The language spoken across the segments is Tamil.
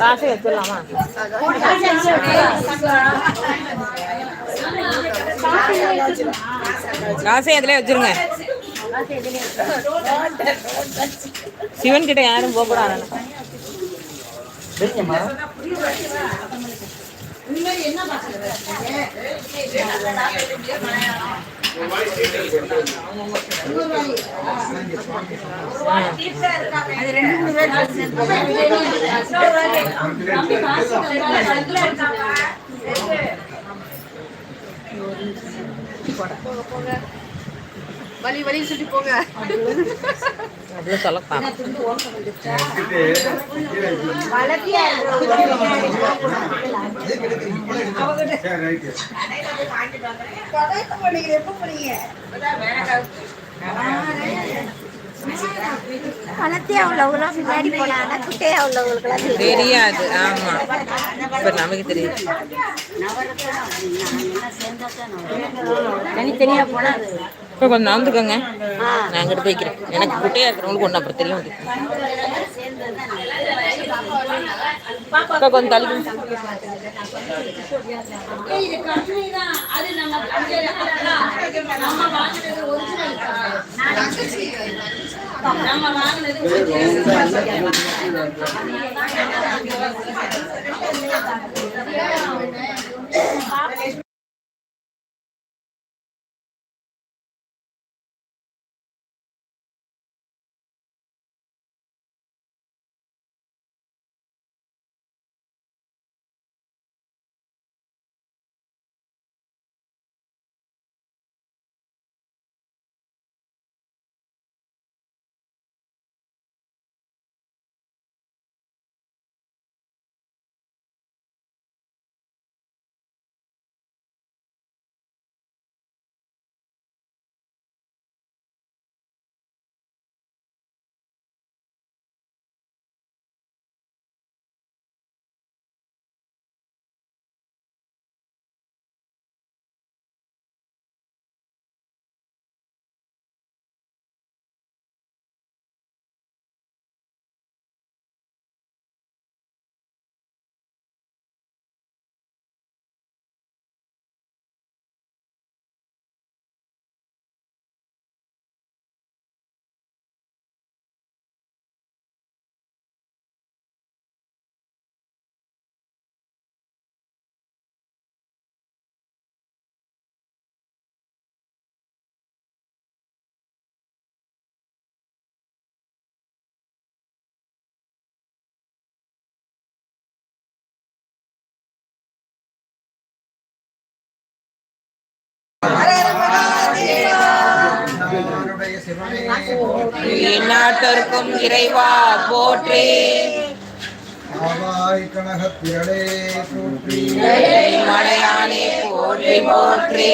காசு வச்சிடலாமா காசை அதிலே வச்சிருங்க. சிவன் கிட்ட யாரும் போக கூடாது சரிங்கம்மா என்ன பாக்குறது போக போக வலி வலி சுட்டி போங்க. அவ்வளோ தெரியும். தெரியாது. ஆமா. இப்ப நமக்கு தெரியும். தனித்தனியா போனா இப்போ கொஞ்சம் நடந்துக்கோங்க. நான் அங்கிட்டு போய்க்கிறேன். எனக்கு குட்டையா இருக்கிறவங்களுக்கு ஒன்று அப்புறம் தெரியும் அது. கொஞ்சம் தள்ளி எந்நாட்டருக்கும் இறைவா போற்றே. ஆவாய் கனகத் திரளே போற்றி. மலையானே போற்றி போற்றி.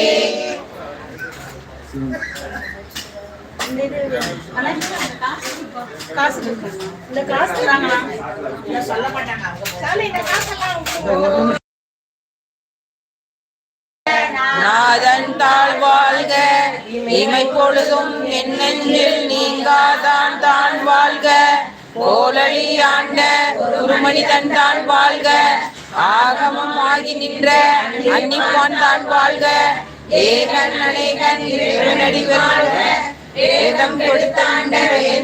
நாதன் தாழ் வாழ்க இமை பொழுதும் இமைப்பொழுதும் என்னெஞ்சில் நீங்காதான் தான் வாழ்க. கோலழி ஆண்ட ஒரு மனிதன் தான் வாழ்க. ஆகமம் ஆகி நின்ற அன்னிப்பான் தான் வாழ்க. ஏகன் அநேகன் இறைவனடி வெல்க வேதம் கொடுத்தாண்ட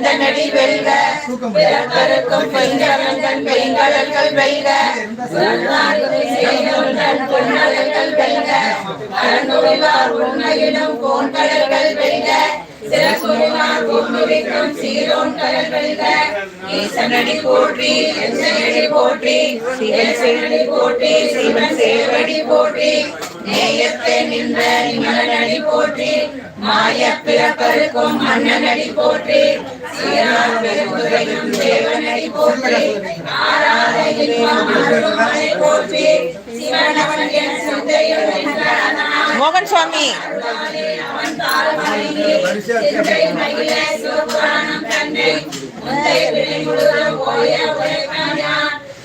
வேந்த நடி வெல்க பிறப்பருக்கும் பெண்களங்கள் பெண்களர்கள் வெல்க பொன்னகங்கள் வெல்க சிறப்புரிவார் சீரோன் கடல் வெல்க ஈசனடி போற்றி போற்றி சிவன் சேவடி போற்றி சிவன் சேவடி போற்றி. நேயத்தை நின்ற நிமலனடி போற்றி மாய பிறப்பருக்கும் மன்னனடி போற்றி சீரார் பெருந்துரையும் தேவனடி போற்றி ஆராத போற்றி சிவனவன் என் சிந்தையில் மோகன் சுவாமி. சிந்தை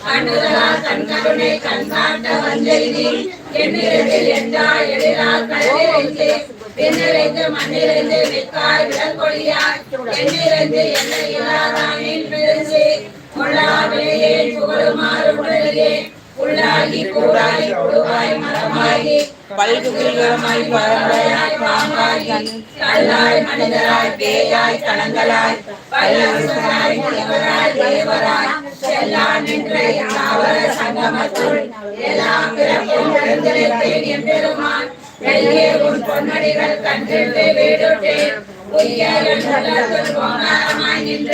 மகிழ சிவபுராணம் கண்டு கண்கருணை கண்காட்ட வந்தெய்தி எண்ணிரண்டில் என்றாய் எழிலால் கடலிறைந்து விண்ணிறைந்து மண்ணிறைந்து வெக்காய் விடற்கொடியாய் எண்ணிறைந்து எல்லை இல்லாதானின் பிறந்து கொள்ளாவிலேயே புகழுமாறு உடலிலே உள்ளாகி கூடாய் கொடுவாய் மரமாகி பல்குகிரமாய் பழந்தாய் பாம்பாய் கல்லாய் மனிதராய் பேயாய் கணங்களாய் பல்லவராய் தேவராய் தேவராய் எல்லாம் நின்ற யாவர சங்கமத்துள் எல்லாம் பிறப்பும் எழுந்திருப்பேன் பெருமான். வெளியே உன் பொன்னடிகள் கண்டிட்டு வீடுட்டேன் உய்யல் நின்ற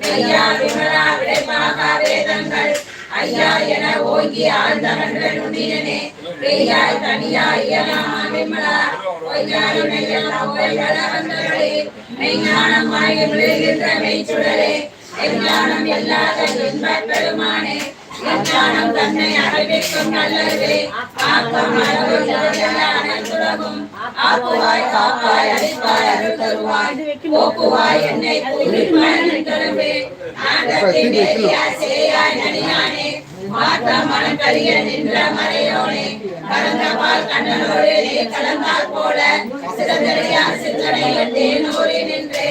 மெய்யா விமலா விடைப்பாக வேதங்கள். ஐயா என ஓங்கி ஆழ்ந்தகன்ற நுண்ணியனே பெய்யாய் தனியாய் இயலாமா விமலா. பொய்யாருனை பொய்கள வந்தவளே மெய்ஞானமாய் விழுகின்ற மெய்ச்சுடரே. எஞ்ஞானம் இல்லாத இன்பப் பெருமானே. எஞ்ஞானம் தன்னை அறிவிக்கும் நல்லவே அனைத்துலகும் ஆக்குவாய் காப்பாய் அளிப்பாய் அருள் தருவாய் போக்குவாய் என்னை பூமிப்பாய் தருவே நாட்டத்தின் நேரியாய் சேயாய் நடிகானே மனக்கரிய நின்ற மறையோனே. கலந்த பால் கண்ணனோடு நீ கலந்தால் போல. சிறந்தடையா சிந்தனை நின்று.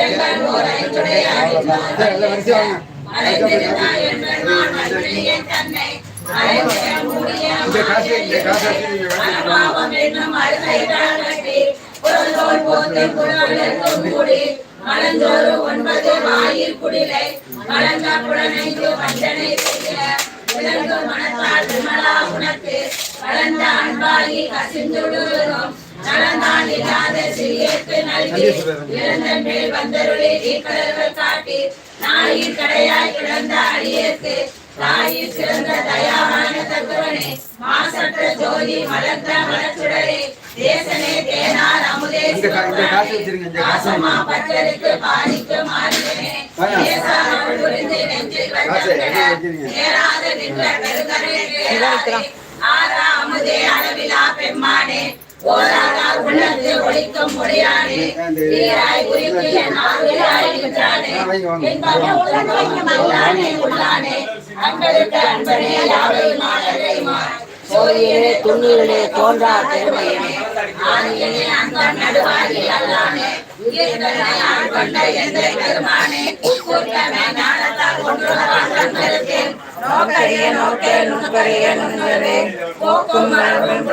எங்கள் ஓரை அழைத்திருந்தாய் தன்னை அழைத்திட முடிய அனுபவம் என்னும் ஒன்பது வாயில் குடிலை புலனைந்து வஞ்சனை செய்ய மனத்தால் விமலா உனக்கு அன்பாகி கசிந்துடுவதும் நலந்தான் இல்லாத நல்கி இழந்த மேல் வந்தருளி காட்டி நாயில் கடையாய் கிடந்த அடியேற்கு தாயில் சிறந்த தயாவான தத்துவனே மாசற்ற ஜோதி மலர்ந்த மலச்சுடரே தேசனே தேனார் அமுதே காசமா பற்றருக்கு பாதிக்கு மாறுவனே தேசாமல் புரிந்து நெஞ்சில் வந்தவனே நேராத நின்ற பெருங்கரை ஆறா அமுதே அளவிலா பெம்மானே. ஓராதா உள்ளத்து ஒழிக்கும் முடியானே நீராய் குறித்து என் ஆவியாய் நின்றானே என் உள்ளானே. அன்பருக்கு அன்பனே யாவையும் சோதியனே தோன்றா பெருமையனே. ஆதியனே நடுவாகி அல்லானே. நோக்கரிய நோக்கே நுண்பரிய நுண்பரே போக்கும் மரபும்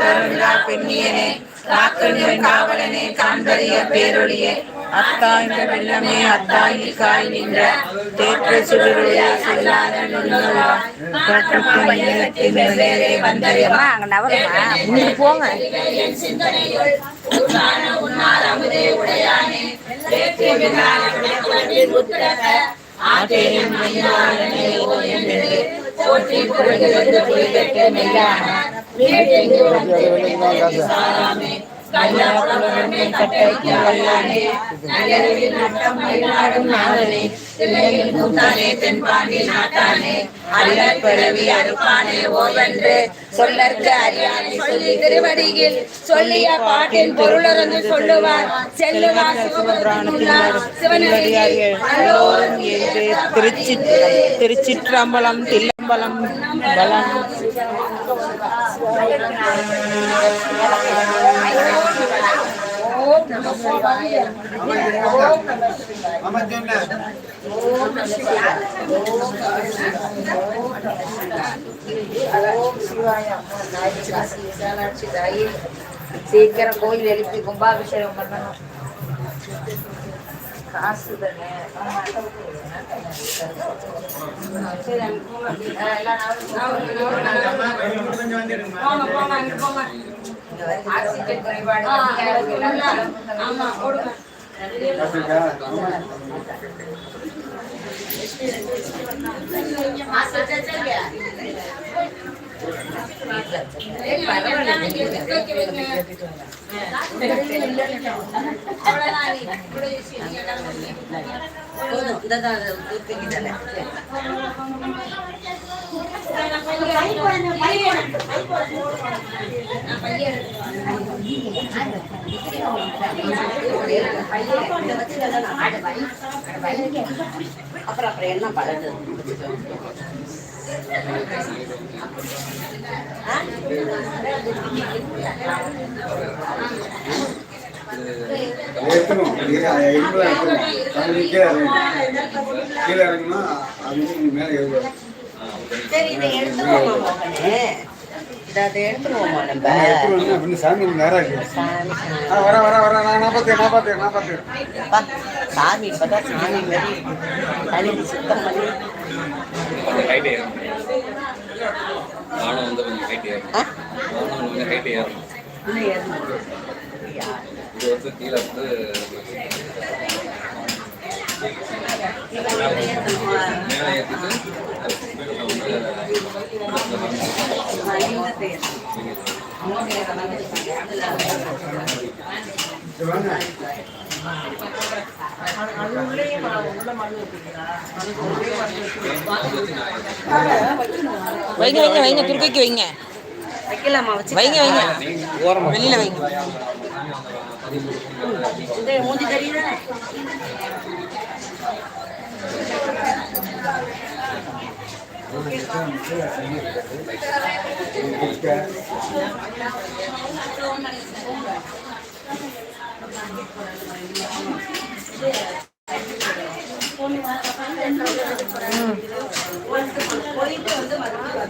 காக்கணியன் காவலனே காண்பறிய பேரொழியே. அத்தாய்ந்த வெள்ளமே அத்தாயி காய் நின்ற தேற்ற சுடருடைய சொல்லாத முன்னுக்கு போங்க. என்று. போற்றி புரிகிறது புரிகட்டு மெய்யான. நகரில் நட்டம் மயிலாடும் நாதனே தில்லையில் கூத்தானே தென்பாண்டி நாட்டானே அல்லற் பிறவி அறுப்பானே ஓவென்று சொல்லற்கு சொல்லி திருவடியில் சொல்லிய பாட்டின் சொல்லுவார் செல்லுவார் திருச்சி திருச்சிற்றம்பலம் தில்லம்பலம் பலம் சீக்கிரம் கோயில் எழுப்பி கும்பாபிஷேகம் பண்ணணும் காசு தானே ஆக்சிஜன் குறைபாடு ஆமா அப்புறம் அப்புறம் என்ன பழகு ஏற்றணும் எலும்புல ஏற்றணும் தண்ணி கீழே இறங்கணும் கீழே இறங்கினா அது மேலே ஏறும் சரி இதை எடுத்துருவோமா மகனே இதை அதை எடுத்துருவோமா நம்ம? எடுத்துருவாங்க அப்படின்னு சாமி இருக்கு. சாமி ஆ வர வர வர நான் நான் பார்த்தேன் நான் பார்த்தேன் நான் பார்த்தேன் அப்பா, சாமி இப்பதான் சாமி மாதிரி கழுவி சுத்தம் பண்ணி வானம் வந்து கொஞ்சம் ஹைட் ஏறும் ஆ? வானம் கொஞ்சம் ஹைட் ஏறணும். இது வந்து கீழே வந்து? மேலே ஏற்றிட்டு வாங்க வைங்க வைங்க வைங்க துருக்கைக்கு வைங்க. வைக்கலாமா? வச்சு வைங்க வைங்க. வெளியில வைங்க. மூஞ்சி தெரியுதா? போயிட்டு வந்து மறுபடியும்